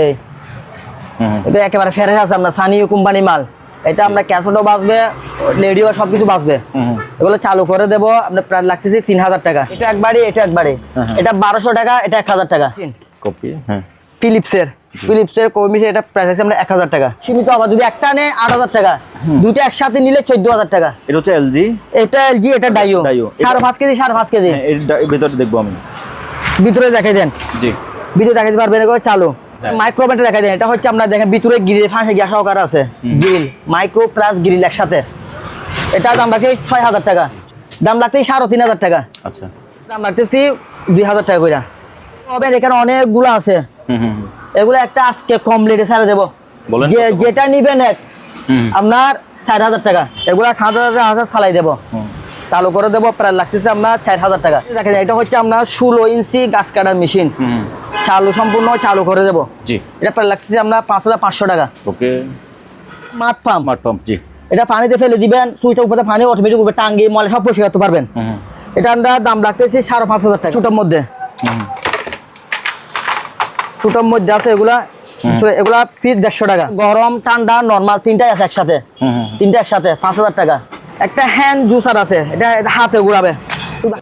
এই। এটা একেবারে ফ্রেশ আছে আপনার সানিও কোম্পানি মাল। এটা আমরা ক্যাসেটও বাঁচবে সব কিছু বাঁচবে। এগুলো চালু করে দেবো আপনার প্রায় লাগতেছে তিন হাজার টাকা। এটা একবারই এটা হ্যাঁ। এটা বারোশো টাকা এটা এক হাজার টাকা। কপি হ্যাঁ। ফিলিপসের ফিলিপসের এটা প্রাইস আছে আমরা এক হাজার টাকা। সীমিত আবার যদি একটা নেয় আট হাজার টাকা। দুটো একসাথে নিলে চোদ্দ হাজার টাকা। এটা হচ্ছে এলজি এটা এলজি এটা ডাইও সাড়ে পাঁচ কেজি সাড়ে পাঁচ কেজি। হ্যাঁ ভেতরে দেখব আমি। ভিতরে দেখাই দেন। জি। ভিডিও দেখাতে পারবেন চালু। মাইক্রোভেনটা দেখাই দেন এটা হচ্ছে আপনার দেখেন ভিতরে গ্রিল ফাঁসে গ্যাস সহকার আছে গ্রিল মাইক্রো প্লাস গ্রিল একসাথে। এটা দাম রাখছে ছয় হাজার টাকা। দাম লাগছে সাড়ে তিন হাজার টাকা। আচ্ছা। দাম রাখতেছি দুই হাজার টাকা করে তবে এখানে অনেকগুলো আছে। এগুলো একটা আজকে কম রেটে ছাড়ে দেবো। যে যেটা নিবেন এক আপনার চার হাজার টাকা। এগুলো সাত হাজার হাজার সালাই দেবো। চালু করে দেবো প্রায় লাগতেছে আপনার চার হাজার টাকা। দেখেন এটা হচ্ছে আপনার ষোলো ইঞ্চি গাছ কাটার মেশিন চালু সম্পূর্ণ চালু করে দেবো। জি। এটা প্রায় লাগতেছে আপনার পাঁচ হাজার পাঁচশো টাকা। ওকে। মাঠ পাম্প স্মার্ট পাম্প জি। এটা পানিতে ফেলে দিবেন সুইচের উপরে পানি অটোমেটিক উপরে টাঙ্গি মলে সব পরিষ্কার করতে পারবেন। এটা আমরা দাম রাখতেছি সাড়ে পাঁচ হাজার টাকা। ছোটোর মধ্যে। ছোটোর মধ্যে আছে এগুলা এগুলা পিস দেড়শো টাকা। গরম ঠান্ডা নর্মাল তিনটাই আছে একসাথে। তিনটা একসাথে পাঁচ হাজার টাকা। একটা হ্যান্ড জুসার আছে এটা হাতে ঘুরাবে।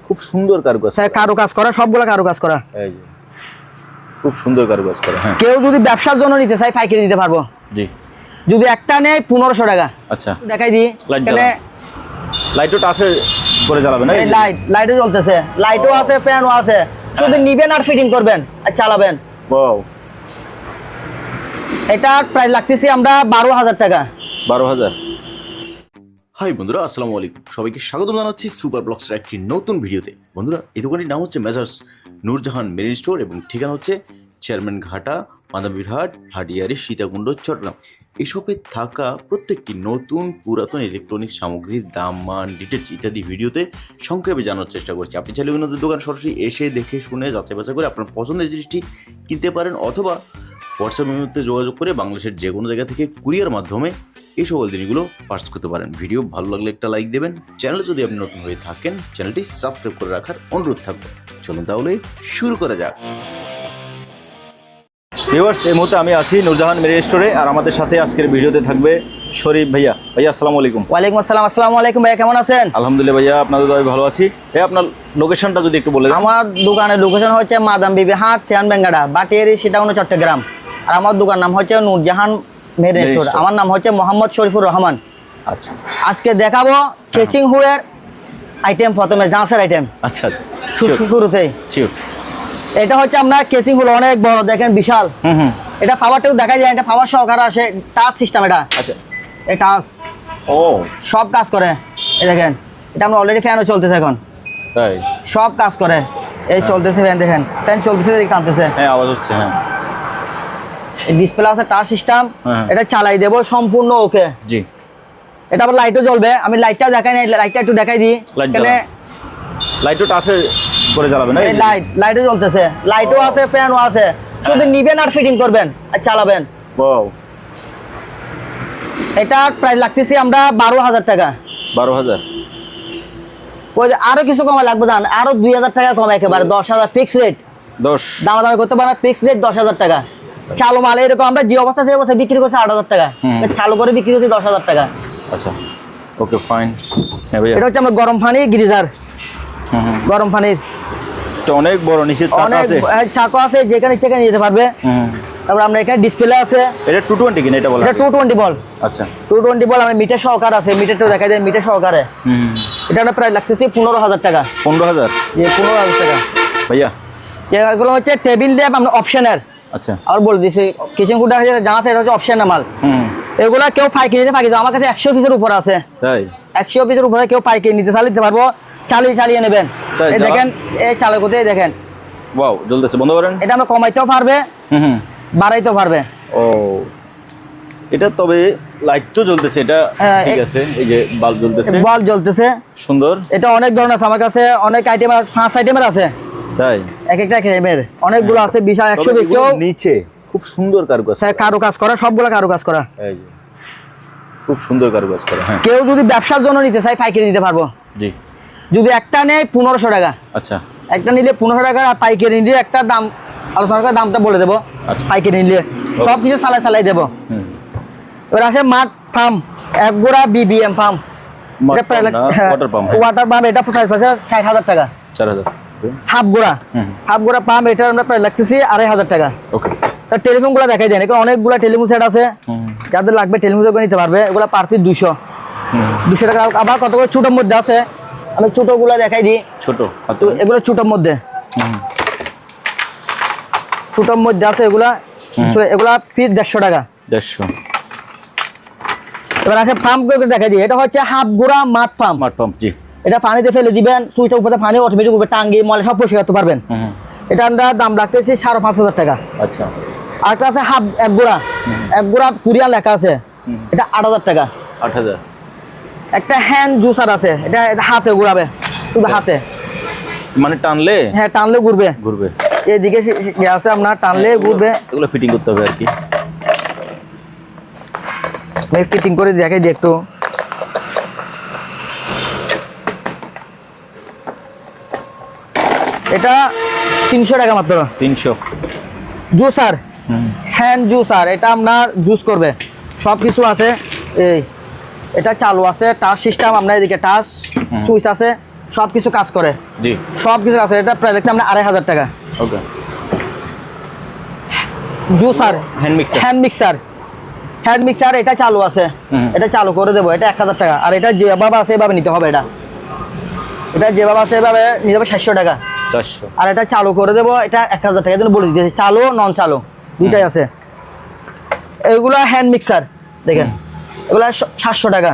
খুব সুন্দর কারুকাজ। কারও কাজ করা সবগুলা কারও কাজ করা। এই যে। খুব সুন্দর কারুকাজ করে হ্যাঁ। কেউ যদি ব্যবসার জন্য নিতে চাই পাইকারি দিতে পারব। জি। যদি একটা নেয় পনেরোশো টাকা। আচ্ছা। দেখাই দিই। এখানে লাইটও টাচে করে জ্বালাবেন না এই লাইট লাইটও জ্বলতেছে। লাইটও আছে ফ্যানও আছে। শুধু নিবেন আর ফিটিং করবেন আর চালাবেন। ওয়াও এটা প্রাইস লাগতেছি আমরা বারো হাজার টাকা। বারো হাজার? হাই বন্ধুরা, আসসালামু আলাইকুম। সবাইকে স্বাগত জানাচ্ছি সুপার ব্লগসের একটি নতুন ভিডিওতে। বন্ধুরা, এই দোকানটির নাম হচ্ছে মেজার্স নূরজাহান মেরিন স্টোর এবং ঠিকানা হচ্ছে চেয়ারম্যান ঘাটা মাদাবিরহাট হাডিয়ারি সীতাকুণ্ড চট্টগ্রাম এসবে থাকা প্রত্যেকটি নতুন পুরাতন ইলেকট্রনিক্স সামগ্রীর দাম, মান ডিটেলস ইত্যাদি ভিডিওতে সংক্ষেপে জানার চেষ্টা করছি। আপনি চাইলে বিভিন্ন দোকান সরাসরি এসে দেখে শুনে যাচাই বাছাই করে আপনার পছন্দের জিনিসটি কিনতে পারেন অথবা হোয়াটসঅ্যাপের মধ্যে যোগাযোগ করে বাংলাদেশের যে কোনো জায়গা থেকে কুরিয়ার মাধ্যমে এই সকল জিনিসগুলো পার্স করতে পারেন। ভিডিও ভালো লাগলে একটা লাইক দেবেন। চ্যানেল যদি আপনি নতুন হয়ে থাকেন চ্যানেলটি সাবস্ক্রাইব করে রাখার অনুরোধ থাকবে। চলুন তাহলে শুরু করা যাক। ভিউয়ার্স এই মুহূর্তে আমি আছি নূরজাহান মেরি স্টোরে আর আমাদের সাথে আজকের ভিডিওতে থাকবে শরীফ ভাইয়া। ভাইয়া আসসালামু আলাইকুম। ওয়ালাইকুম আসসালাম। আসসালামু আলাইকুম ভাইয়া কেমন আছেন? আলহামদুলিল্লাহ ভাইয়া আপনাদের দয় ভালো আছি। ভাই আপনার লোকেশনটা যদি একটু বলে দেন। আমার দোকানের লোকেশন হচ্ছে মাদাম বিবি হাট সিয়ান বেঙ্গাড়া বাটিয়ারি সীতাকুণ্ড চট্টগ্রাম। আর আমার দোকান নাম হচ্ছে নূরজাহান মেরিন স্টোর। আমার নাম হচ্ছে মোহাম্মদ শরীফুর রহমান। আচ্ছা। আজকে দেখাবো কেচিং হুয়ের আইটেম প্রথমে জাঁসের আইটেম। আচ্ছা আচ্ছা। শুরুতেই। এটা হচ্ছে আমরা কেচিং হুল অনেক বড় দেখেন বিশাল। এটা পাওয়ারটাও দেখা যায় এটা পাওয়ার সহকারে আসে। টাচ সিস্টেম এটা। আচ্ছা। এই টাচ ও। সব কাজ করে। এই দেখেন এটা আমরা অলরেডি ফ্যানও চলতেছে এখন। তাই? সব কাজ করে। এই চলতেছে ফ্যান দেখেন। ফ্যান চলতেছে টানতেছে। হ্যাঁ আওয়াজ হচ্ছে হ্যাঁ। ডিসপ্লে আছে টাচ সিস্টেম হ্যাঁ। এটা চালাই দেবো সম্পূর্ণ ওকে জি। এটা আবার লাইটও জ্বলবে আমি লাইটটা দেখাই নাই লাইটটা একটু দেখাই দিই। এখানে লাইটও টাচে করে জ্বালাবেন না? এই লাইট লাইটও জ্বলতেছে। লাইটও আছে ফ্যানও আছে। শুধু নিবেন আর ফিটিং করবেন আর চালাবেন। ওয়াও এটা প্রাইস লাগতেছি আমরা বারো হাজার টাকা। বারো হাজার? আরও কিছু কমা লাগবে জান আরও দুই হাজার টাকা কম একেবারে দশ হাজার ফিক্স রেট দশ। দামাদামি করতে পারেন ফিক্স রেট দশ হাজার টাকা। চালু মাল এরকম আমরা যে অবস্থা সেই অবস্থা বিক্রি করছি আট হাজার টাকা। চালু করে বিক্রি করছি দশ হাজার টাকা। আচ্ছা। ওকে ফাইন হ্যাঁ এটা হচ্ছে আমরা গরম পানি গিরিজার। গরম পানির অনেক বড় নিচে চাকা আছে। আছে যেখানে সেখানে যেতে পারবে। তারপর আমরা এখানে ডিসপ্লে আছে। এটা টু টোয়েন্টি কিনা এটা বলা এটা টু টোয়েন্টি বল। আচ্ছা। টু টোয়েন্টি বল আমরা মিটার সহকার আছে। মিটারটা দেখা যায় মিটার সহকারে। হুম এটা আমরা প্রায় লাগতেছি পনেরো হাজার টাকা। পনেরো হাজার? পনেরো হাজার টাকা। ভাইয়া। এগুলো হচ্ছে টেবিল ল্যাব আমরা অপশনের আচ্ছা। আবার বলে দিচ্ছি কিচেন কুটা জানা হচ্ছে অপশনের মাল। এগুলা কেউ পাইকারি নিতে পাইকারি আমার কাছে একশো পিসের উপর আছে। একশো পিসের উপরে কেউ পাইকারি নিতে চালিয়ে দিতে পারব। চালিয়ে চালিয়ে নেবেন। এই দেখেন এই চালু দেখেন। ওয়াও জ্বলতেছে। বন্ধ করেন। এটা আমরা কমাইতেও পারবে হুম বাড়াইতেও পারবে। ও। এটা তবে লাইট তো জ্বলতেছে এটা হ্যাঁ, ঠিক আছে এই যে বাল্ব জ্বলতেছে। বল জ্বলতেছে। সুন্দর। এটা অনেক ধরনের আছে আমার কাছে অনেক আইটেম পাঁচ আইটেমের আছে। তাই? এক একটা আইটেমের অনেকগুলো আছে বিশাল একশো কেউ নিচে খুব সুন্দর কারুকাজ হ্যাঁ, কারও। কাজ করা সবগুলো কারও কাজ করা। এই যে। খুব সুন্দর কারুকাজ করে হ্যাঁ। কেউ যদি ব্যবসার জন্য নিতে চাই পাইকারি দিতে পারব। জি। যদি একটা নেয় পনেরোশো টাকা। আচ্ছা। একটা নিলে পনেরোশো টাকা আর পাইকারি নিলে একটা দাম আলোচনা করে দামটা বলে দেবো। আচ্ছা। পাইকারি নিলে। সব কিছু চালাই চালাই দেবো। এবার আছে মাঠ ফার্ম এক গোড়া বিবিএম ফার্ম। হ্যাঁ। ওয়াটার পাম্প এটা প্রাইস ষাট হাজার টাকা। চার হাজার। হাফ গোড়া। হাফ গোড়া পাম্প এটা আমরা প্রায় লাগতেছি আড়াই হাজার টাকা। ওকে তার টেলিফোনগুলো দেখাই দেন এখানে অনেকগুলো টেলিফোন সেট আছে। যাদের লাগবে টেলিফোন সেট নিতে পারবে এগুলো পার পিস দুশো দুশো টাকা আবার কত করে ছোটোর মধ্যে আছে? আমি ছোটোগুলো দেখাই দিই। ছোট? এগুলো ছোটোর মধ্যে। ছোটোর মধ্যে আছে এগুলা। এগুলা পিস দেড়শো টাকা। দেড়শো। এবার আছে পাম্প দেখাই দিই। এটা হচ্ছে হাফ গোড়া মাঠ পাম্প মাঠ পাম্প জি। এটা পানিতে ফেলে দিবেন সুইচটা উপরে পানি অটোমেটিক উপরে টাঙ্গি মলে সব পরিষ্কার করতে পারবেন। এটা আমরা দাম রাখতেছি সাড়ে পাঁচ হাজার টাকা। আচ্ছা। আর একটা আছে হাফ এক গোড়া। এক গোড়া কুরিয়া লেখা আছে। এটা আট হাজার টাকা। আট হাজার। একটা হ্যান্ড জুসার আছে। এটা হাতে ঘুরাবে শুধু হাতে। মানে টানলে? হ্যাঁ টানলে ঘুরবে। ঘুরবে। সে- ইয়ে আছে আপনার টানলে ঘুরবে। এগুলো ফিটিং করতে হবে আর কি। ফিটিং করে দেখাই দিই একটু। এটা তিনশো টাকা মাত্র। তিনশো। জুসার। হ্যান্ড জুসার এটা আপনার জুস করবে। সব কিছু আছে। এই এটা চালু আছে টাচ সিস্টেম আপনার এদিকে টাচ সুইচ আছে সব কিছু কাজ করে। জি। সব কিছু আছে এটা প্রায় দেখতে আমরা আড়াই হাজার টাকা। Okay. Juicer. Hand mixer. Hand mixer. Hand mixer এটা চালু আছে। এটা চালু করে দেবো। এটা এক হাজার টাকা। আর এটা যেভাবে আছে এভাবে নিতে হবে এটা। এটা যেভাবে আছে এভাবে নিতে হবে সাতশো টাকা। চারশো। আর এটা চালু করে দেবো এটা এক হাজার টাকা বলে দিতেছি। চালু নন চালু দুইটাই আছে। এগুলো হ্যান্ড মিক্সার দেখেন। এগুলো সাতশো টাকা।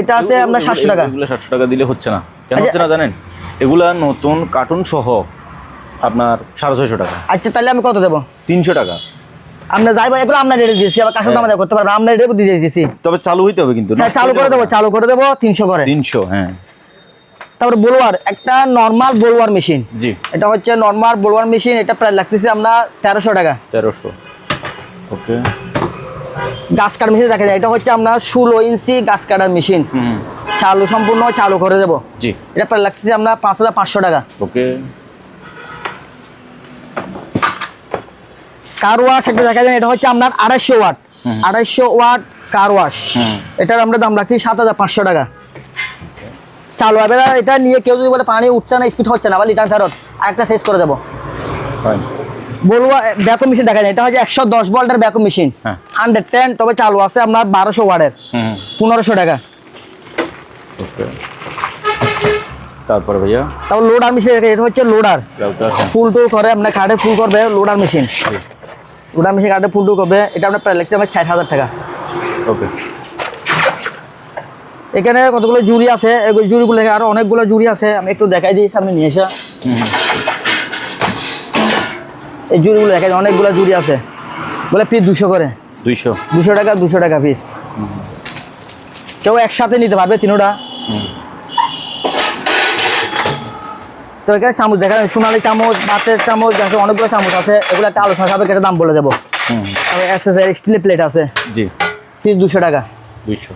এটা আছে আপনার সাতশো টাকা। এগুলো সাতশো টাকা দিলে হচ্ছে না। কেন আচ্ছা, হচ্ছে না জানেন? এগুলা নতুন কার্টুন সহ আপনার সাড়ে ছয়শো টাকা। আচ্ছা তাহলে আমি কত দেবো? তিনশো টাকা। আমরা যাইবো এগুলো আমরা রেটে দিয়েছি। আবার কাছে দামে করতে পারব আমরা রেটে দিয়ে দিয়েছি। তবে চালু হইতে হবে কিন্তু হ্যাঁ চালু করে দেবো চালু করে দেবো তিনশো করে। তিনশো হ্যাঁ। তারপরে বোলোয়ার একটা নর্মাল বোলোয়ার মেশিন জি। এটা হচ্ছে নর্মাল বোলোয়ার মেশিন এটা প্রায় লাগতেছে আমরা তেরোশো টাকা। তেরোশো। ওকে। গাছ কাটার মেশিন দেখা যায়। এটা হচ্ছে আপনার ষোলো ইঞ্চি গাছ কাটার মেশিন হুম। চালু সম্পূর্ণ চালু করে দেবো। জি। এটা প্রায় লাগতেছে আমরা পাঁচ হাজার পাঁচশো টাকা। ওকে। কার ওয়াশ একটা দেখা যায় এটা হচ্ছে আপনার আড়াইশো ওয়াট। আড়াইশো ওয়াট কার ওয়াশ হুম। এটার আমরা দাম রাখি সাত হাজার পাঁচশো টাকা। চালু হবে। এটা নিয়ে কেউ যদি বলে পানি উঠছে না স্পিড হচ্ছে না বা লিটার ফেরত আরেকটা শেষ করে দেবো। বলব ব্যাকো মেশিন দেখা যায়। এটা হচ্ছে একশো দশ ভোল্টের ব্যাকো মেশিন। হান্ড্রেড টেন তবে চালু আছে আপনার বারোশো ওয়াটের। হুম পনেরোশো টাকা। তারপর ভাইয়া? তারপর লোডার মেশিন এটা হচ্ছে লোডার হ্যাঁ। ফুল টুল করে আপনার কার্ডে ফুল করবে লোডার মেশিন লোডার মেশিন কার্ডে ফুল টুল করবে এটা আপনার প্রায় লাগছে আমার ষাট হাজার টাকা। ওকে। এখানে কতগুলো জুড়ি আছে? জুড়িগুলো আরও অনেকগুলো জুড়ি আছে। আমি একটু দেখাই দিই সামনে নিয়ে এসে। এই জুড়িগুলো দেখাই অনেকগুলো জুড়ি আছে। বলে পিস দুশো করে। দুইশো। দুশো টাকা দুশো টাকা পিস কেউ একসাথে নিতে পারবে তিনোটা। তো এখানে চামচ দেখা যায়, সোনালি চামচ বাতের চামচ আছে অনেকগুলো চামচ আছে। এগুলো একটা আলোচনা সাপেক্ষে একটা দাম বলে দেবো। স্টিলের প্লেট আছে। জি। পিস দুশো টাকা। দুইশো।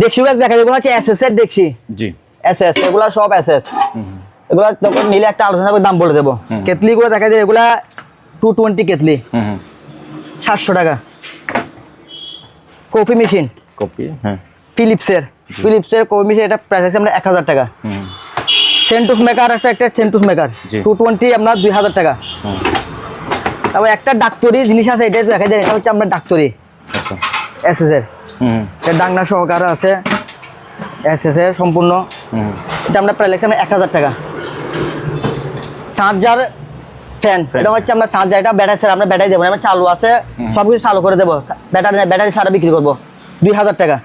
দেখছি দেখা যায় হচ্ছে এসএস এর দেখছি। জি। এসএস এগুলা সব এসএস। এগুলা তখন নিলে একটা আলোচনা করে দাম বলে দেবো। কেতলিগুলো দেখা যায় এগুলা টু টোয়েন্টি কেতলি সাতশো টাকা। Coffee machine. হ্যাঁ। ফিলিপসের ফিলিপসের কফি মেশিন এটা প্রাইস আছে আমরা এক হাজার টাকা। সেন্টুস মেকার আছে একটা সেন্টুস মেকার টু টোয়েন্টি আপনার দুই হাজার টাকা। তারপর একটা ডাক্তারি জিনিস আছে এটা দেখা যায় এটা হচ্ছে আপনার ডাক্তারি। আচ্ছা। ডাংনা সহকারে আছে এসএস এর সম্পূর্ণ। এটা আমরা প্রায় লাগছে এক হাজার টাকা। চার্জার ফ্যান এটা হচ্ছে আমরা চার্জার এটা ব্যাটারি ছাড়া আমরা ব্যাটারি দেবো আমরা চালু আছে। সব কিছু চালু করে দেবো। ব্যাটারি ব্যাটারি ছাড়া বিক্রি করব। দুই হাজার টাকা।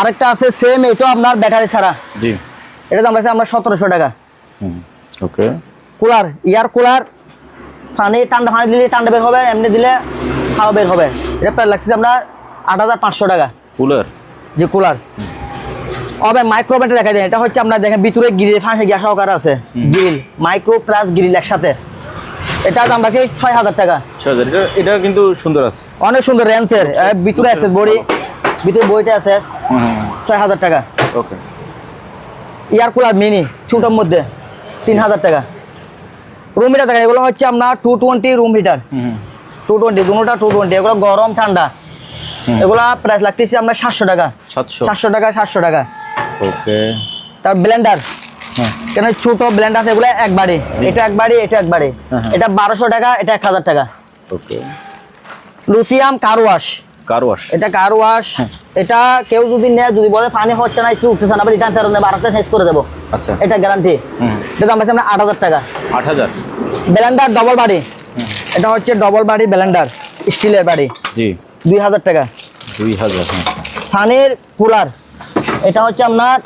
আরেকটা আছে সেম এটাও আপনার ব্যাটারি ছাড়া জি। এটা দাম আছে আমরা সতেরোশো টাকা। ওকে। Cooler air cooler. পানি ঠান্ডা পানি দিলে ঠান্ডা বের হবে এমনি দিলে খাওয়া বের হবে। এটা প্রায় লাগছে আমরা আট হাজার পাঁচশো টাকা। কুলার? যে কুলার। হবে মাইক্রোওভেনটা দেখা যায় এটা হচ্ছে আপনার দেখেন ভিতরে গ্রিল ফাঁসে গ্যাস সহকার আছে। গ্রিল মাইক্রো প্লাস গ্রিল একসাথে। এটা দাম রাখি ছয় হাজার টাকা। এটা কিন্তু সুন্দর আছে। অনেক সুন্দর র্যান্সের ভিতরে আছে বড়ি। ভিতরে বইটা আছে। ছয় হাজার টাকা। ওকে। ইয়ার কুলার মিনি ছোটোর মধ্যে। তিন হাজার টাকা। রুম হিটার দেখেন এগুলো হচ্ছে আপনার two twenty room heater two twenty দুটা টু টোয়েন্টি এগুলো গরম ঠান্ডা। এগুলা প্রাইস লাগতেছে আপনার সাতশো টাকা। সাতশো। টাকা সাতশো টাকা। ওকে। তার ব্লেন্ডার হ্যাঁ। কেন ছোট ব্লেন্ডার আছে এগুলো একবারে। এটা একবারে এটা একবারে। হ্যাঁ, হ্যাঁ। এটা বারোশো টাকা এটা এক হাজার টাকা। ওকে। লুথিয়াম কার ওয়াশ এটা কার ওয়াশ এটা কেউ যদি নেয় যদি বলে পানি হচ্ছে না একটু উঠতেছে না রিটার্ন ফেরত নেবে আরেকটা চেঞ্জ করে দেবো। আচ্ছা। এটা গ্যারান্টি হুম। এটা দাম আছে আমরা আট হাজার টাকা। আট হাজার। ব্লেন্ডার ডবল বাড়ি এটা হচ্ছে ডবল বাড়ি ব্লেন্ডার স্টিলের বাড়ি জি। দুই হাজার টাকা। দুই হাজার হ্যাঁ। কুলার। এটা হচ্ছে আপনার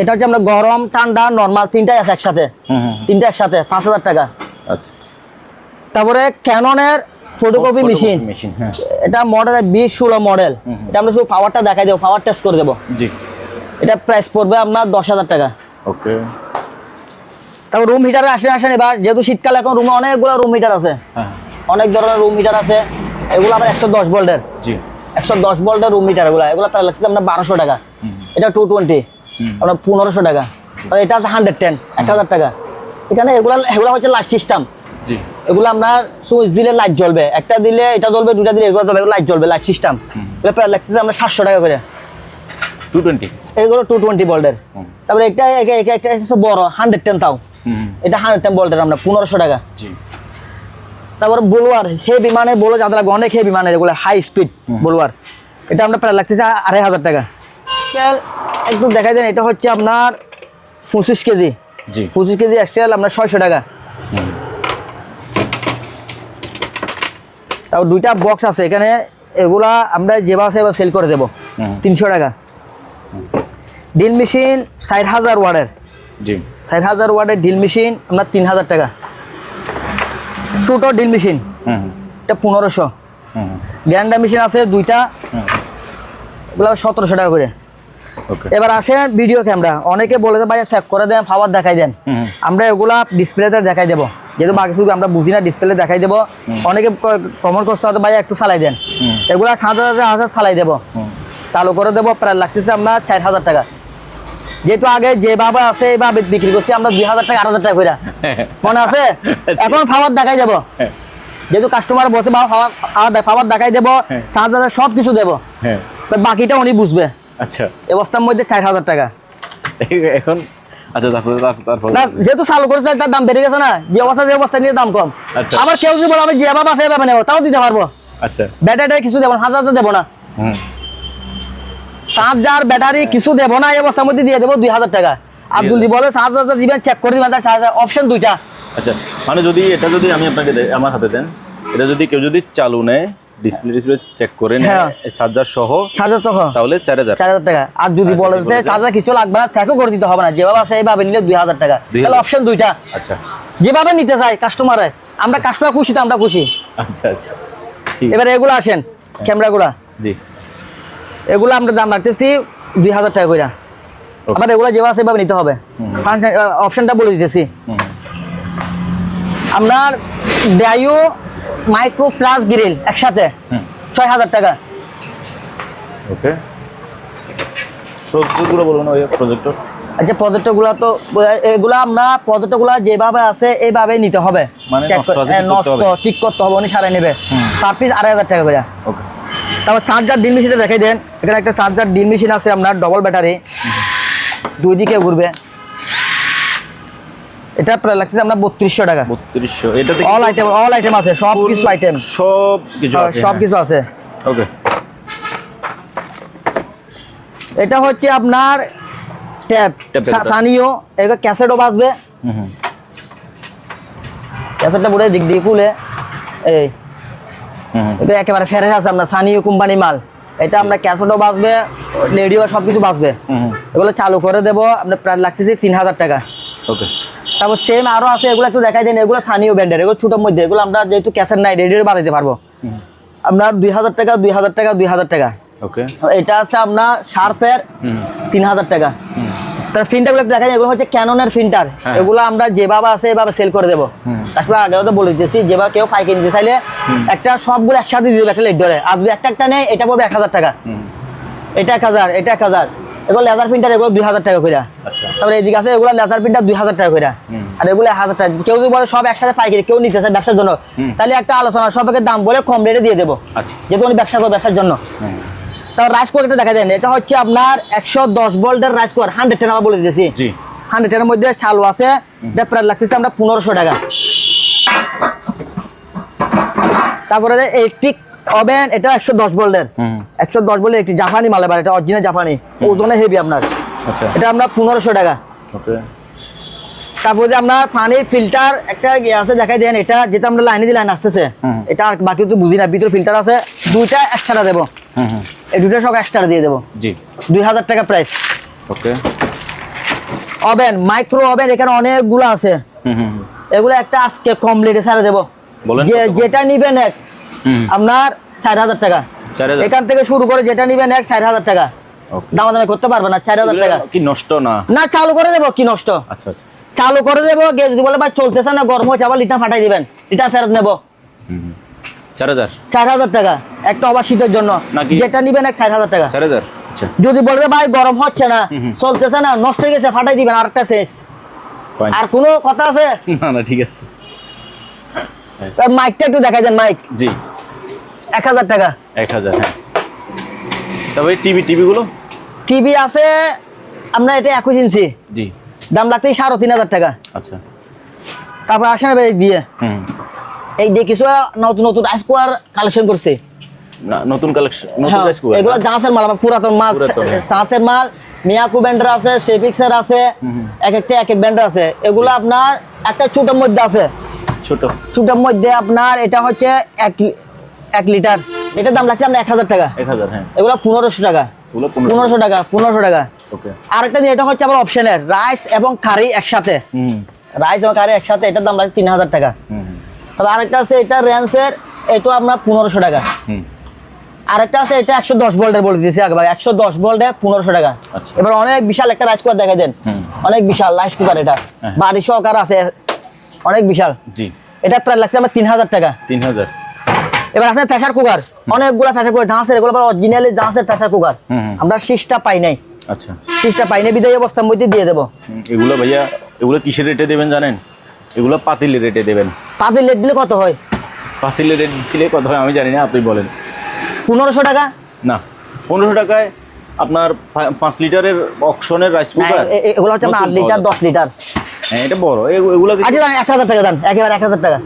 এটা হচ্ছে আপনার গরম ঠান্ডা নর্মাল তিনটাই আছে একসাথে। তিনটা একসাথে পাঁচ হাজার টাকা। আচ্ছা। তারপরে ক্যাননের ফটোকপি মেশিন এটা মডেল বিশ ষোলো মডেল। এটা আমরা শুধু পাওয়ারটা দেখাই দেবো পাওয়ার টেস্ট করে দেবো। জি। এটা প্রাইস পড়বে আপনার দশ হাজার টাকা। ওকে। তারপর রুম হিটারে আসেন আসেন এবার। যেহেতু শীতকালে এখন রুমে অনেকগুলো রুম হিটার আছে। হ্যাঁ। অনেক ধরনের রুম হিটার আছে। এগুলো আবার একশো দশ ভোল্টের জি। একশো দশ ভোল্টের রুম হিটার এগুলো। এগুলো প্রায় লাগছে আপনার বারোশো টাকা। এটা টু টোয়েন্টি আপনার পনেরোশো টাকা। আর এটা আছে হান্ড্রেড টেন এক হাজার টাকা। এখানে এগুলো এগুলো হচ্ছে লাইট সিস্টেম এগুলো আপনার সুইচ দিলে লাইট জ্বলবে। একটা দিলে এটা জ্বলবে দুটা দিলে এগুলো জ্বলবে লাইট জ্বলবে লাইট সিস্টেম এগুলো প্রায় লাগছে আপনার সাতশো টাকা করে। টু টোয়েন্টি এগুলো টু টোয়েন্টি ভোল্টের তারপরে এটা বড় হান্ড্রেড টেন তাও। এটা হান্ড্রেড টেন ভোল্টের আপনার পনেরোশো টাকা। তারপরে বোলোয়ার সেই বিমানে বলো যাদের লাগবে অনেক হে বিমানের এগুলো হাই স্পিড বোলোয়ার। এটা আপনার প্রায় লাগতেছে আড়াই হাজার টাকা। একটু দেখাই দেন এটা হচ্ছে আপনার পঁচিশ কেজি। পঁচিশ কেজি এক্সেল আপনার ছয়শো টাকা। তারপর দুইটা বক্স আছে এখানে এগুলা আমরা যেভাবে সেভাবে সেল করে দেবো। তিনশো টাকা। ডিল মেশিন ষাট হাজার ওয়ার্ডের। ষাট হাজার ওয়ার্ডের ডিল মেশিন আপনার তিন হাজার টাকা। ছোটো ডিল মেশিন এটা পনেরোশো। গ্যান্ডা মেশিন আছে দুইটা। সতেরোশো টাকা করে। এবার আসেন ভিডিও ক্যামেরা অনেকে বলে যে ভাই সেভ করে দেন পাওয়ার দেখাই দেন। আমরা এগুলা ডিসপ্লেতে দেখাই দেবো। যেহেতু বাকি শুধু আমরা বুঝি না ডিসপ্লে দেখাই দেবো। অনেকে কমন করতে হয়তো ভাই একটু চালাই দেন। এগুলা সাত হাজার হাজার চালাই দেবো। চালু করে দেবো প্রায় লাগতেছে আপনার চার হাজার টাকা। যেহেতু আগে যেভাবে আছে এইভাবে বিক্রি করছি আমরা দুই হাজার টাকা আট হাজার টাকা করে মনে আছে? এখন খাবার দেখাই হ্যাঁ যেহেতু কাস্টমার বসে খাবার দেখাই দেবো হ্যাঁ। সাত হাজার সব কিছু দেবো। হ্যাঁ। বাকিটা উনি বুঝবে। আচ্ছা। এই মধ্যে চার হাজার টাকা। এখন? আচ্ছা তারপরে তারপরে। যেহেতু চালু করেছে তার দাম বেড়ে গেছে না। যে অবস্থা যে অবস্থা নিয়ে দাম কম। আচ্ছা। আবার কেউ যদি বলে আমি আছে এভাবে নেব তাও দিতে পারব। আচ্ছা। ব্যাটারি কিছু দেবো না হাজার হাজার দেবো না। হুম। সাত হাজার ব্যাটারি কিছু দেবো না এই অবস্থার মধ্যে দিয়ে দেবো দুই হাজার টাকা। আর যদি বলে সাত হাজার দিবেন চেক করে দিবেন তার হাজার অপশন দুইটা। আচ্ছা মানে যদি এটা যদি আমি আপনাকে আমার হাতে দেন এটা যদি কেউ যদি চালু নেয় ডিসপ্লে ডিসপ্লে চেক করে। চার্জার সহ তাহলে টাকা। আর যদি যে কিছু লাগবে না থেকেও করে দিতে হবে না। যেভাবে আছে এইভাবে নিলে দুই হাজার টাকা। তাহলে অপশন দুইটা। আচ্ছা। যেভাবে নিতে চাই কাস্টমারে আমরা কাস্টমার খুশি তো আমরা খুশি। আচ্ছা আচ্ছা। এবার এগুলো আসেন ক্যামেরাগুলা জি। এগুলো আমরা দাম রাখতেছি দুই হাজার টাকা করে. আবার এগুলো যেভাবে সেভাবে নিতে হবে। অপশনটা বলে দিতেছি। আপনার ডায়ু মাইক্রো ফ্লাস গ্রিল একসাথে ছয় হাজার টাকা। ওকে প্রজেক্টরগুলো বলুন ওই প্রজেক্টর আচ্ছা তো এগুলো আমরা যেভাবে আছে এইভাবে নিতে হবে। মানে নষ্ট আছে, হ্যাঁ, ঠিক করতে হবে। উনি সারাই নেবে। পার পিস আড়াই হাজার টাকা করে ওকে তারপর চার্জার ডিল মেশিনটা দেখাই দেন। এখানে একটা চার্জার ডিল মেশিন আছে আপনার ডবল ব্যাটারি দুই দিকে ঘুরবে। এটা প্রায় লাগছে আপনার বত্রিশশো টাকা। বত্রিশশো। এটাতে অল আইটেম অল আইটেম আছে সব কিছু আইটেম সব কিছু আছে সব কিছু আছে। ওকে এটা হচ্ছে আপনার এর সানিও এগুলো ক্যাসেটও বাজবে। ক্যাসেটটা পুরো দিক দিয়ে খুলে। এই। এটা একেবারে ফেরে আছে আপনার সানিও কোম্পানি মাল। এটা আমরা ক্যাসেটও বাঁচবে রেডিও সব কিছু বাজবে হুম হুম। এগুলো চালু করে দেবো আপনার প্রায় লাগতেছে তিন হাজার টাকা। ওকে। তারপর সেম আরও আছে এগুলো একটু দেখাই দেন এগুলো সানিও ব্যান্ডের এগুলো ছোটোর মধ্যে এগুলো আমরা যেহেতু ক্যাসেট নাই রেডিও বাজাইতে পারব। আপনার দুই হাজার টাকা দুই হাজার টাকা দুই হাজার টাকা। ওকে। এটা আছে আপনার শার্পের তিন হাজার টাকা। তার ফিনটারগুলো দেখা যায় এগুলো হচ্ছে ক্যাননের ফিন্টার হ্যাঁ। এগুলো আমরা যেভাবে আছে এভাবে সেল করে দেবো। তারপরে আগেও তো বলে দিতেছি যেভাবে কেউ পাইকারি নিতে চাইলে একটা সবগুলো একসাথে দিয়ে দেবে একটা লেট ধরে। আর যদি একটা একটা নেয় এটা পড়বে এক হাজার টাকা। এটা এক হাজার এটা এক হাজার। এগুলো লেদার প্রিন্টার এগুলো দুই হাজার টাকা করে আচ্ছা। তারপরে এদিকে আছে এগুলো লেদার প্রিন্টার দুই হাজার টাকা করে আর এগুলো এক হাজার টাকা। কেউ যদি বলে সব একসাথে পাইকারি কেউ নিতে চায় ব্যবসার জন্য তাহলে একটা আলোচনা সবাইকে দাম বলে কম রেটে দিয়ে দেবো। আচ্ছা। যেহেতু উনি ব্যবসা করে ব্যবসার জন্য। তারপর রাইস কুকারটা দেখা যায় এটা হচ্ছে আপনার একশো দশ ভোল্টের রাইস কুকার হান্ড্রেড টেন বলে দিতেছি। হান্ড্রেড মধ্যে চালু আছে। এটা প্রায় লাগতেছে আমরা পনেরোশো টাকা। তারপরে ওভেন এটা একশো দশ ভোল্টের। একশো দশ বলে একটি জাপানি মাল এবার এটা অরিজিনাল জাপানি। ওজনে হেভি আপনার। আচ্ছা। এটা আমরা পনেরোশো টাকা। তারপরে আপনার পানির ফিল্টার একটা ইয়ে আছে দেখাই দেন। এটা যেটা আমরা লাইনে দিয়ে লাইন আসতেছে এটা আর বাকি তো বুঝি না ভিতরে ফিল্টার আছে। দুইটা এক্সট্রা দেবো। এই দুটো সব এক্সট্রা দিয়ে দেবো। জি। দুই হাজার টাকা price okay. Oven micro oven এখানে অনেকগুলো আছে। এগুলো একটা আজকে কমপ্লিট ছাড়ে দেবো। যে যেটা নিবেন এক আপনার চার হাজার টাকা। এখান থেকে শুরু করে যেটা নিবেন এক চার হাজার টাকা। দামাদামি করতে পারবে না চার হাজার টাকা। কি নষ্ট না? না চালু করে দেবো কি নষ্ট? আচ্ছা আচ্ছা। চালু করে দেবো গিয়ে যদি বলে ভাই চলতেছে না গরম হচ্ছে আবার লিটার ফাটাই দিবেন লিটার ফেরত নেব। চার হাজার? চার হাজার টাকা একটা আবার জন্য। যেটা নিবেন এক হাজার টাকা। চার হাজার? যদি বলবে ভাই গরম হচ্ছে না হুম হুম। চলতেছে না নষ্ট হয়ে গেছে ফাটাই দিবেন আর শেষ। আর কোনো কথা আছে? না না ঠিক আছে। মাইকটা একটু দেখাই দেন মাইক। জি। এক হাজার টাকা। এক হাজার হ্যাঁ। তবে টিভি টিভিগুলো? টিভি আছে আপনার এটা একুশ ইঞ্চি জি। দাম লাগতে সাড়ে তিন হাজার টাকা। আচ্ছা। তারপর আসেন দিয়ে হুম। এই দিয়ে কিছু নতুন নতুন আইসকোয়ার কালেকশন করছে। না নতুন কালেকশন নতুন এগুলো জাহাজের মাল পুরাতন মাল। জাহাজের মাল মিয়াকু ব্যান্ডার আছে সেপিক্সের আছে এক একটা এক এক ব্যান্ডার আছে। এগুলো আপনার একটা ছোটোর মধ্যে আছে। ছোট। ছোটোর মধ্যে আপনার এটা হচ্ছে এক এক লিটার। এটার দাম লাগছে আপনার এক হাজার টাকা। এক হাজার হ্যাঁ। এগুলো পনেরোশো টাকা। পনেরোশো টাকা। পনেরোশো টাকা আরেকটা এটা হচ্ছে আবার অপশনের রাইস এবং কারি একসাথে। রাইস এবং কারি একসাথে এটার দাম লাগছে তিন হাজার টাকা। তবে আরেকটা আছে এটা র্যান্সের এটা আপনার পনেরোশো টাকা। আরেকটা আছে এটা একশো দশ ভোল্টের বলে দিয়েছি একবার একশো দশ ভোল্টে পনেরোশো টাকা। আচ্ছা। এবার অনেক বিশাল একটা রাইস কুকার দেখা দেন। অনেক বিশাল রাইস কুকার এটা। হ্যাঁ। বাড়ি সহকার আছে অনেক বিশাল। জি। এটা প্রায় লাগছে আমার তিন হাজার টাকা। তিন হাজার। এবার আছে প্রেসার কুকার। অনেকগুলো প্রেসার কুকার জাহাজের এগুলো অরিজিনালি জাহাজের প্রেসার কুকার। আমরা শীষটা পাই নাই। আচ্ছা। শীষটা পাই নাই বিদায় অবস্থার মধ্যে দিয়ে দেবো। এগুলো ভাইয়া এগুলো কিসের রেটে দেবেন জানেন? এগুলো পাতিলের রেটে দেবেন। পাতে লেট দিলে কত হয়? পাতিলের রেট দিলে কত হয় আমি জানি না আপনি বলেন। পনেরোশো টাকা? না পনেরোশো টাকায় আপনার পাঁচ লিটারের অকশনের রাইস কুকার এগুলো হচ্ছে আপনার আট লিটার দশ লিটার। হ্যাঁ এটা বড়। এগুলো আচ্ছা দাম এক হাজার টাকা দাম একেবারে এক হাজার টাকা।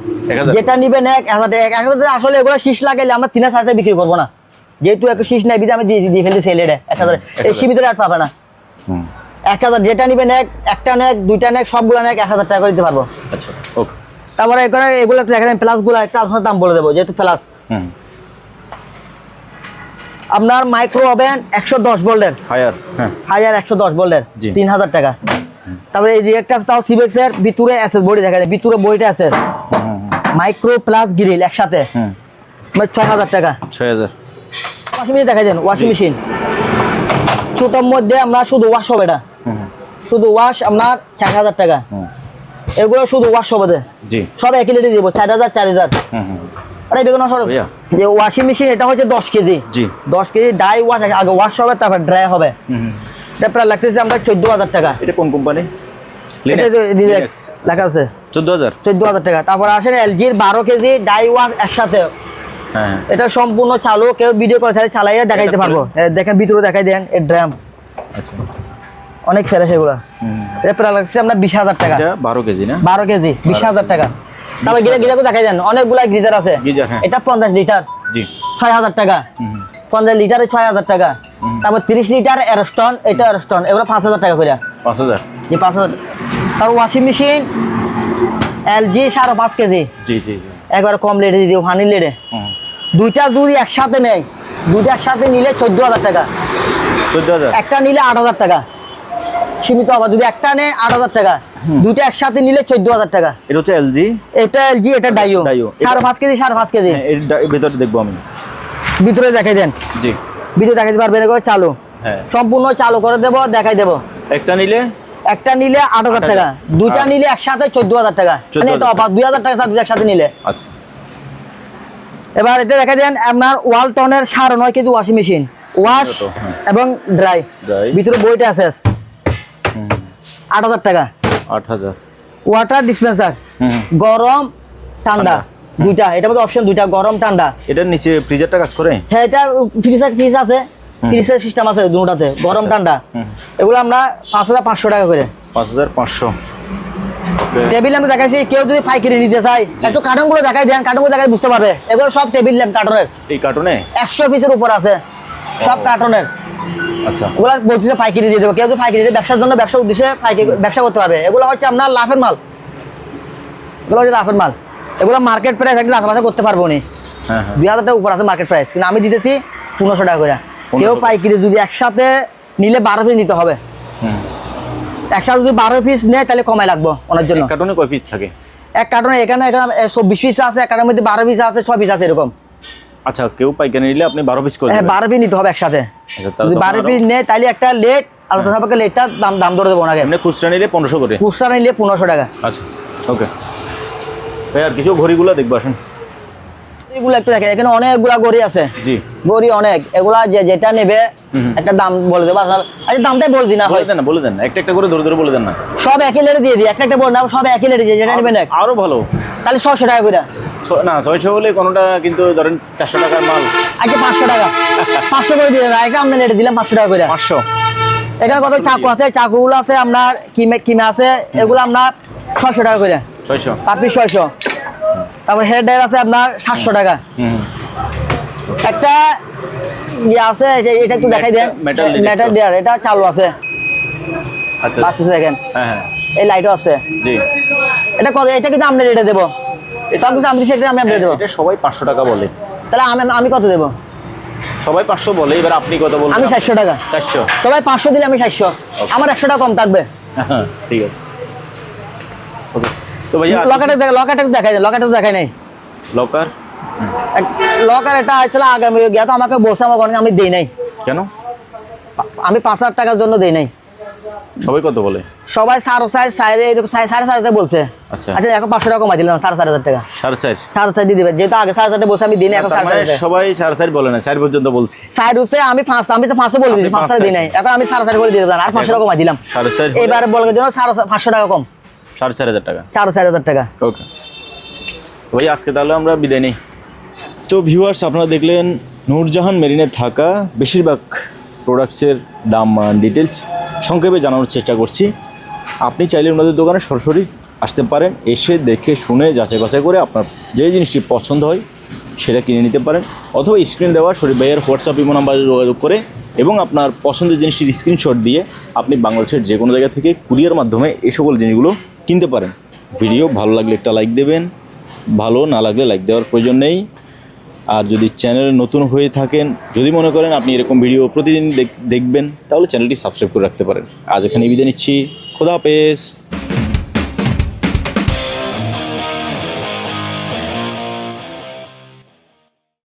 যেটা নিবেন এক হাজার টাকা এক হাজার টাকা আসলে এগুলো শীষ লাগাইলে আমরা তিন হাজার বিক্রি করব না। যেহেতু এক শীষ নাই বিধে আমি দিয়ে এক হাজার এই সীমিত রেট পাবে না। হুম। এক হাজার যেটা নিবেন এক একটা নেক দুইটা নেক সবগুলো নেক এক হাজার টাকা করে দিতে পারব। আচ্ছা ওকে। তারপরে এখানে এগুলো দেখেন প্লাসগুলো একটা আপনার দাম বলে দেবো যেহেতু প্লাস। আপনার মাইক্রো ওভেন একশো দশ ভোল্টের। হায়ার হ্যাঁ। হাজার একশো দশ ভোল্টের তিন হাজার টাকা। তারপরে এই রিয়েক্টার তাও সিবেক্সের ভিতরে অ্যাসেস বডি দেখা যায় ভিতরে বইটা হুম, মাইক্রো প্লাস গ্রিল একসাথে। মানে ছয় হাজার টাকা। ছয় হাজার। ওয়াশিং মেশিন দেখা যান ওয়াশিং মেশিন। ছোটোর মধ্যে আমরা শুধু ওয়াশ হবে এটা। শুধু ওয়াশ আপনার চার হাজার টাকা। এগুলো শুধু ওয়াশ হবে জি। সব একই লিটার দিব চার হাজার চার হাজার। হুম হুম আরে বেগুন সর যে ওয়াশিং মেশিন এটা হচ্ছে দশ কেজি। জি। দশ কেজি ডাই ওয়াশ আগে ওয়াশ হবে তারপর ড্রাই হবে। হুম হুম। এটা প্রায় লাগতেছে আমরা চোদ্দ হাজার টাকা। এটা কোন কোম্পানি এটা রিল্যাক্স লেখা আছে। চোদ্দ হাজার? চোদ্দ হাজার টাকা। তারপর আসেন এলজির বারো কেজি ডাই ওয়াশ একসাথে। হ্যাঁ হ্যাঁ। এটা সম্পূর্ণ চালু কেউ ভিডিও করে চালাইয়া দেখাইতে পারব। দেখেন ভিতরে দেখাই দেন এর ড্রাম আচ্ছা। অনেক ফেরে সেগুলো এটা প্রায় লাগছে আপনার বিশ হাজার টাকা। বারো কেজি না? বারো কেজি বিশ হাজার টাকা। তারপর গিজা গিজাকে দেখাই দেন অনেকগুলা গিজার আছে। হ্যাঁ। এটা পঞ্চাশ লিটার। ছয় হাজার টাকা। পঞ্চাশ লিটারে ছয় হাজার টাকা। তারপর তিরিশ লিটার এরস্টন এটা এরস্টন এগুলো পাঁচ হাজার টাকা করে পাঁচ হাজার? জি পাঁচ হাজার। তারপর ওয়াশিং মেশিন এলজি সাড়ে পাঁচ কেজি। জি জি জি। একবার কম লেটে দিও ফানি লেটে। দুইটা যদি একসাথে নেয় দুইটা একসাথে নিলে চোদ্দ হাজার টাকা। চোদ্দ হাজার? একটা নিলে আট হাজার টাকা। সীমিত আবার যদি একটা নেয় আট হাজার টাকা। দুইটা একসাথে নিলে চোদ্দ হাজার টাকা। এটা হচ্ছে এলজি এটা এলজি এটা ডাইও। সাড়ে পাঁচ কেজি সাড়ে পাঁচ কেজি। হ্যাঁ ভেতরে দেখব আমি। ভিতরে দেখাই দেন। জি। ভিডিও দেখাইতে পারবেন চালু। হ্যাঁ। সম্পূর্ণ চালু করে দেবো দেখাই দেবো। একটা নিলে? একটা নিলে আট হাজার টাকা। দুইটা নিলে একসাথে চোদ্দ হাজার টাকা। মানে এটা অফার। দুই হাজার টাকা স্যার একসাথে নিলে। আচ্ছা। এবার এটা দেখা দেন আপনার ওয়ালটনের সাড়ে নয় কেজি ওয়াশিং মেশিন। ওয়াশ হ্যাঁ। এবং ড্রাই। ভিতরে বইটা আছে। আট হাজার টাকা। আট হাজার। Water dispenser. গরম ঠান্ডা দুইটা। এটা মধ্যে অপশন দুইটা গরম ঠান্ডা। এটার নিচে ফ্রিজারটা কাজ করে? হ্যাঁ এটা ফ্রিজের ফ্রিজ আছে। ফ্রিজের সিস্টেম আছে দুটাতে গরম আচ্ছা। ঠান্ডা। এগুলো আমরা পাঁচ হাজার পাঁচশো টাকা করে। পাঁচ হাজার পাঁচশো। টেবিল ল্যাম্প দেখাইছি কেউ যদি পাইকারি নিতে চায় একটু কার্টনগুলো দেখাই দেন কার্টনগুলো দেখাই বুঝতে পারবে। এগুলো সব টেবিল ল্যাম্প কার্টনের এই কার্টুনে একশো পিসের উপর আছে। সব কার্টনের আচ্ছা। ওগুলো বলছি যে পাইকারি দিয়ে দেবো। কেউ যদি পাইকারি দিয়ে ব্যবসার জন্য ব্যবসার উদ্দেশ্যে পাইকারি ব্যবসা করতে পারবে। এগুলো হচ্ছে আপনার লাভের মাল। এগুলো হচ্ছে লাভের মাল। এগুলো মার্কেট প্রাইস একটু আশেপাশে করতে পারব নি হ্যাঁ হ্যাঁ। দুই হাজার টাকা উপর আছে মার্কেট প্রাইস কিন্তু আমি দিতেছি পনেরোশো টাকা করে। কেউ 1500 পাইকারি যদি একসাথে নিলে বারো পিস নিতে হবে। একসাথে যদি বারো পিস নেয় তাহলে কমাই লাগবো ওনার জন্য। এক কয় পিস থাকে? এক কার্টনে এখানে এখানে চব্বিশ পিস আছে এক কার্টনের মধ্যে বারো পিস আছে ছয় পিস আছে এরকম। আচ্ছা কেউ পাইকারি নিলে আপনি বারো পিস করে হ্যাঁ। বারো পিস নিতে হবে একসাথে। আচ্ছা, যদি বারো পিস নেয় তাহলে একটা লেট আলোচনা সাপেক্ষে লেটটা দাম দাম ধরে দেবো ওনাকে। এমনি খুচরা নিলে পনেরোশো করে। খুচরা নিলে পনেরোশো টাকা। আচ্ছা ওকে ভাই আর কিছু ঘড়িগুলো দেখব আসুন। এগুলো একটু দেখেন এখানে অনেকগুলা গড়ি আছে। জি। গড়ি অনেক এগুলা যে যেটা নেবে একটা দাম বলে দেবো। আচ্ছা দামটাই বলে না হয়। দেন না বলে দেন না। একটা একটা করে ধরে ধরে বলে দেন না। সব একই লেটে দিয়ে দিই একটা একটা বলে না সব একই লেটে দিয়ে যেটা নেবেন আরও ভালো। তাহলে ছশো টাকা করে। না ছয়শো হলে কোনোটা কিন্তু ধরেন চারশো টাকার মাল। আজকে পাঁচশো টাকা। পাঁচশো করে দেবেন একটা আমরা লেটে দিলাম পাঁচশো টাকা করে। পাঁচশো। এখানে কত চাকু আছে? চাকুগুলো আছে আপনার কিমে কিমে আছে? এগুলো আপনার ছয়শো টাকা করে। ছয়শো। পার পিস ছয়শো। তারপর হেড ড্রাইভ আছে আপনার সাতশো টাকা। একটা ইয়ে আছে এটা একটু দেখাই দেন। মেটাল ডিয়ার এটা চালু আছে। আচ্ছা। পাঁচ সেকেন্ড হ্যাঁ হ্যাঁ। এই লাইটও আছে। জি। এটা কত এটা কিন্তু আমরা রেটে দেবো। সব কিছু আমি সেটা আমি আপনাকে দেবো। এটা সবাই পাঁচশো টাকা বলে। তাহলে আমি আমি কত দেবো? সবাই পাঁচশো বলে এবার আপনি কত বলবেন? আমি সাতশো টাকা। চারশো সবাই পাঁচশো দিলে আমি সাতশো। আমার একশো টাকা কম থাকবে। হ্যাঁ ঠিক আছে। ওকে তো দেখাই দেখাই নাই। লকার? লকার এটা আসলে আগামী গিয়া তো আমাকে বলছে আমার আমি দেই নাই। কেন? আমি পাঁচ হাজার টাকার জন্য দেই নাই। সবাই কত বলে? সবাই সাড়ে সাড়ে সাড়ে এরকম সাড়ে সাড়ে সাড়ে বলছে। আচ্ছা। আচ্ছা এখন পাঁচশো টাকা কমাই দিলাম সাড়ে চার হাজার টাকা। সাড়ে চার? সাড়ে চার দিয়ে দিবে যেহেতু আগে সাড়ে চারটে বলছে আমি দিই নাই এখন সাড়ে মানে সবাই সাড়ে চার বলে না চার পর্যন্ত বলছি। সাইড হচ্ছে আমি পাঁচ আমি তো পাঁচশো বলে দিয়েছি আপনি পাঁচ পাঁচ সাড়ে দিই নাই। এখন আমি সাড়ে চার বলে দিয়ে দেবেন আর পাঁচশো টাকা কমাই দিলাম। সাড়ে চার এবারে বলার জন্য সাড়ে পাঁচশো টাকা কম। সাড়ে চার হাজার টাকা। চার চার হাজার টাকা। ওকে। ভাই আজকে তাহলে আমরা বিদায় নিই। তো ভিউয়ার্স আপনারা দেখলেন নূরজাহান মেরিনে থাকা বেশিরভাগ প্রোডাক্টসের দাম ডিটেলস সংক্ষেপে জানানোর চেষ্টা করছি। আপনি চাইলে ওনাদের দোকানে সরাসরি আসতে পারেন, এসে দেখে শুনে যাচাই বাছাই করে আপনার যে জিনিসটি পছন্দ হয় সেটা কিনে নিতে পারেন অথবা স্ক্রিন দেওয়া শরীফ ভাইয়ের হোয়াটসঅ্যাপ ইমো নাম্বারে যোগাযোগ করে এবং আপনার পছন্দের জিনিসটির স্ক্রিনশট দিয়ে আপনি বাংলাদেশের যে কোনো জায়গা থেকে কুরিয়ার মাধ্যমে এই সকল জিনিসগুলো কিনতে পারেন। ভিডিও ভালো লাগলে একটা লাইক দেবেন, ভালো না লাগলে লাইক দেওয়ার প্রয়োজন নেই। আর যদি চ্যানেলে নতুন হয়ে থাকেন, যদি মনে করেন আপনি এরকম ভিডিও প্রতিদিন দেখ- দেখবেন, তাহলে চ্যানেলটি সাবস্ক্রাইব করে রাখতে পারেন। আজ এখানে বিদায় নিচ্ছি। খোদা হাফেজ।